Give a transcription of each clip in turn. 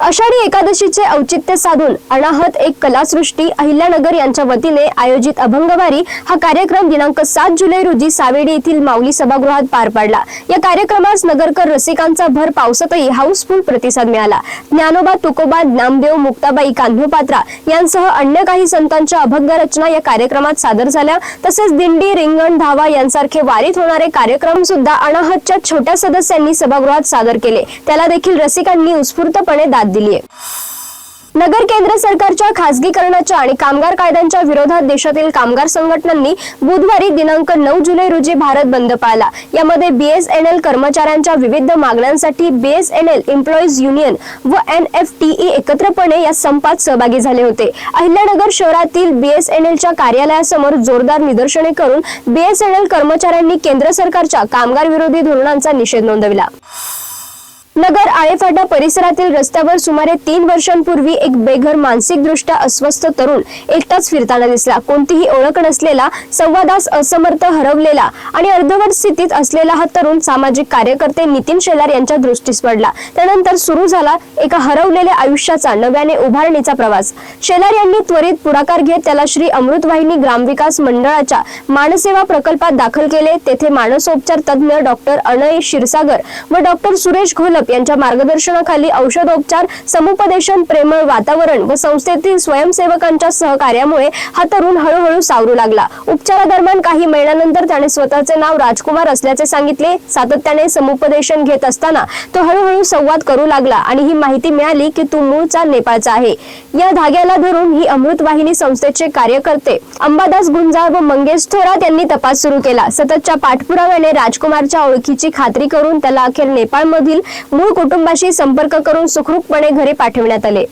आषाढी एकादशीचे औचित्य साधून अनाहत एक कलासृष्टी अहिल्यानगर यांच्या वतीने आयोजित अभंगवारी हा कार्यक्रम दिनांक सात जुलै रोजी सावेडी येथील माऊली सभागृहात पार पडला. या कार्यक्रमास नगरकर रसिकांचा भर पावसातही हाऊसफुल प्रतिसाद मिळाला. ज्ञानोबा तुकोबा नामदेव मुक्ताबाई कान्होपात्रा यांसह अन्य काही संतांच्या अभंग रचना या कार्यक्रमात सादर झाल्या. तसेच दिंडी रिंगण धावा यांसारखे वारीत होणारे कार्यक्रम सुद्धा अनाहतच्या छोट्या सदस्यांनी सभागृहात सादर केले. त्याला देखील रसिकांनी उत्स्फूर्तपणे दाद दिली आहे. नगर केंद्र सरकारच्या खासगीकरणाच्या आणि कामगार कायद्यांच्या विरोधात देशातील कामगार संघटनांनी बुधवारी दिनांक नऊ जुलै रोजी भारत बंद पाळला. यामध्ये बीएसएनएल कर्मचाऱ्यांच्या विविध मागण्यांसाठी बीएसएनएल एम्प्लॉईज युनियन व एन एफ टीई एकत्रपणे या संपात सहभागी झाले होते. अहिल्यानगर शहरातील बीएसएनएलच्या कार्यालयासमोर जोरदार निदर्शने करून बीएसएनएल कर्मचाऱ्यांनी केंद्र सरकारच्या कामगार विरोधी धोरणांचा निषेध नोंदविला. नगर आळेफाटा परिसरातील रस्त्यावर सुमारे तीन वर्षांपूर्वी एक बेघर मानसिकदृष्ट्या अस्वस्थ तरुण एकटाच फिरताना दिसला. कोणतीही ओळख नसलेला संवादास असमर्थ हरवलेला आणि अर्धवट स्थितीत असलेला हा तरुण सामाजिक कार्यकर्ते नितीन शेलार यांच्या दृष्टीस पडला. त्यानंतर सुरू झाला एका हरवलेल्या आयुष्याचा नव्याने उभारणीचा प्रवास. शेलार यांनी त्वरित पुढाकार घेत त्याला श्री अमृतवाहिनी ग्रामविकास मंडळाच्या मानसेवा प्रकल्पात दाखल केले. तेथे मानसोपचार तज्ज्ञ डॉक्टर अनय क्षीरसागर व डॉक्टर सुरेश घोलप यांच्या मार्गदर्शनाखाली औषधोपचार समुपदेशन प्रेमळ वातावरण व संस्थेतील स्वयंसेवकांच्या सहकार्यामुळे हा तरुण हळूहळू सावरू लागला. उपचारादरम्यान काही महिन्यानंतर त्याने स्वतःचे नाव राजकुमार असल्याचे सांगितले. सातत्याने समुपदेशन घेत असताना तो हळूहळू संवाद करू लागला आणि ही माहिती मिळाली की तू मूळचा नेपाळचा आहे. या धाग्याला धरून ही अमृतवाहिनी संस्थेचे कार्यकर्ते अंबादास गुंजाळ व मंगेश थोरात यांनी तपास सुरू केला. सततच्या पाठपुराव्याने राजकुमारच्या ओळखीची खात्री करून त्याला अखेर नेपाळमधील मूळ कुटुंबाशी संपर्क करून सुखरूपपणे घरी पाठविण्यात आले.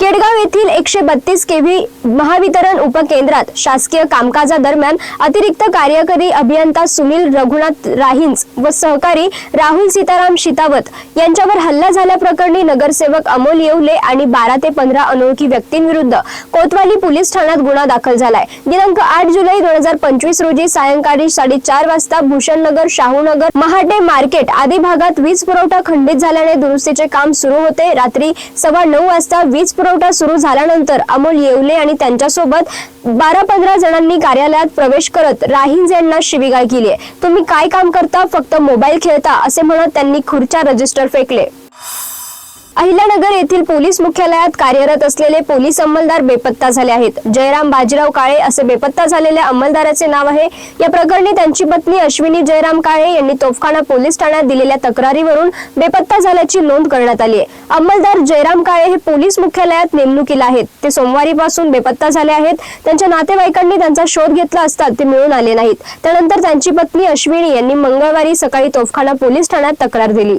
केडगाव येथील एकशे बत्तीस केव्ही महावितरण उपकेंद्रात शासकीय कामकाजादरम्यान अतिरिक्त कार्यकारी अभियंता सुनील रघुनाथ राहिंज व सहकारी राहुल सीताराम शितावत यांच्यावर हल्ला झाल्याप्रकरणी नगरसेवक अमोल येवले आणि बारा ते पंधरा अनोळखी व्यक्तींविरुद्ध कोतवाली पोलीस ठाण्यात गुन्हा दाखल झालाय. दिनांक आठ जुलै दोन हजार पंचवीस रोजी सायंकाळी साडेचार वाजता भूषणनगर शाहूनगर महाटे मार्केट आदी भागात वीज पुरवठा खंडित झाल्याने दुरुस्तीचे काम सुरू होते. रात्री सव्वा नऊ वाजता वीज पुरवठा सुरू झाल्यानंतर अमोल येवले आणि त्यांच्यासोबत बारा पंधरा जणांनी कार्यालयात प्रवेश करत राहिंज यांना शिवीगाळ केली तुम्ही काय काम करता? फक्त मोबाईल खेळता असे म्हणत त्यांनी खुर्च्या रजिस्टर फेकले. अहिल्यानगर येथील पोलीस मुख्यालयात कार्यरत असलेले पोलीस अंमलदार बेपत्ता झाले आहेत. जयराम बाजीराव काळे असे बेपत्ता झालेल्या अंमलदाराचे नाव आहे. या प्रकरणी त्यांची पत्नी अश्विनी जयराम काळे यांनी तोफखाना पोलीस ठाण्यात दिलेल्या तक्रारीवरून बेपत्ता झाल्याची नोंद करण्यात आली आहे. अंमलदार जयराम काळे हे पोलीस मुख्यालयात नेमणुकीला आहेत. ते सोमवारीपासून बेपत्ता झाले आहेत. त्यांच्या नातेवाईकांनी त्यांचा शोध घेतला असता ते मिळून आले नाहीत. त्यानंतर त्यांची पत्नी अश्विनी यांनी मंगळवारी सकाळी तोफखाना पोलीस ठाण्यात तक्रार दिली.